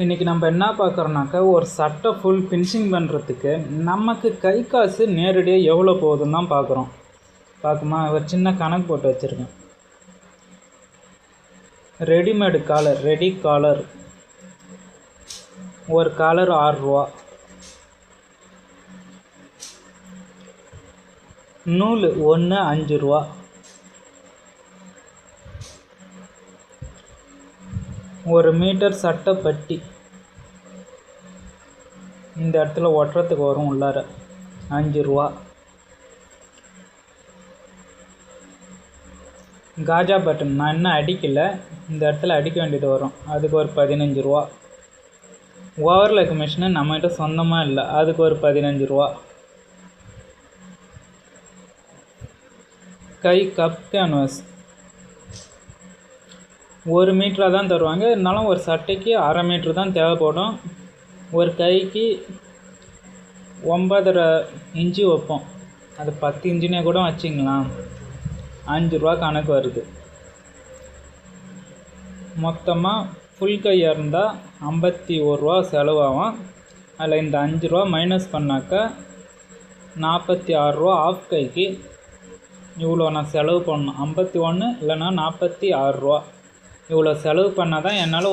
இன்றைக்கி நம்ம என்ன பார்க்குறோன்னாக்கா ஒரு சட்டை ஃபுல் ஃபினிஷிங் பண்ணுறதுக்கு நமக்கு கை காசு நேரடியாக எவ்வளோ போகுதுன்னு தான் பார்க்குறோம். பார்க்குமா? ஒரு சின்ன கணக்கு போட்டு வச்சுருக்கேன். ரெடிமேடு காலர் ரெடி காலர் ஒரு காலர் ஆறுரூவா நூல் ஒன்று அஞ்சு ரூபா. ஒரு மீட்டர் சட்டப்பட்டி. இந்த இடத்துல ஒட்டுறதுக்கு வரும் உள்ளார. அஞ்சு ரூபா. காஜா பட்டன். நான் இன்னும் அடிக்கலை. இந்த இடத்துல அடிக்க வேண்டியது வரும். அதுக்கு ஒரு பதினஞ்சு ரூபா. ஓவர்லாக் மிஷினு நம்மகிட்ட சொந்தமாக இல்லை. அதுக்கு ஒரு பதினஞ்சு ரூபா. கை கப் கேன்வாஸ். ஒரு மீட்டராக தான் தருவாங்க. இருந்தாலும் ஒரு சட்டைக்கு அரை மீட்ரு தான் தேவைப்படும். ஒரு கைக்கு ஒம்பதரை இன்ச்சு வைப்போம். அது பத்து இன்ச்சுனே கூட வச்சிங்களேன் அஞ்சு ரூபா கணக்கு வருது. மொத்தமாக ஃபுல் கையாக இருந்தால் ஐம்பத்தி ஒரு ரூபா செலவாகும். அதில் இந்த அஞ்சு ரூபா மைனஸ் பண்ணாக்கா நாற்பத்தி ஆறுரூவா ஆஃப் கைக்கு இவ்வளோ நான் செலவு பண்ணணும். ஐம்பத்தி ஒன்று இல்லைன்னா நாற்பத்தி ஆறுரூவா இவ்வளோ செலவு பண்ணால் தான் என்னால்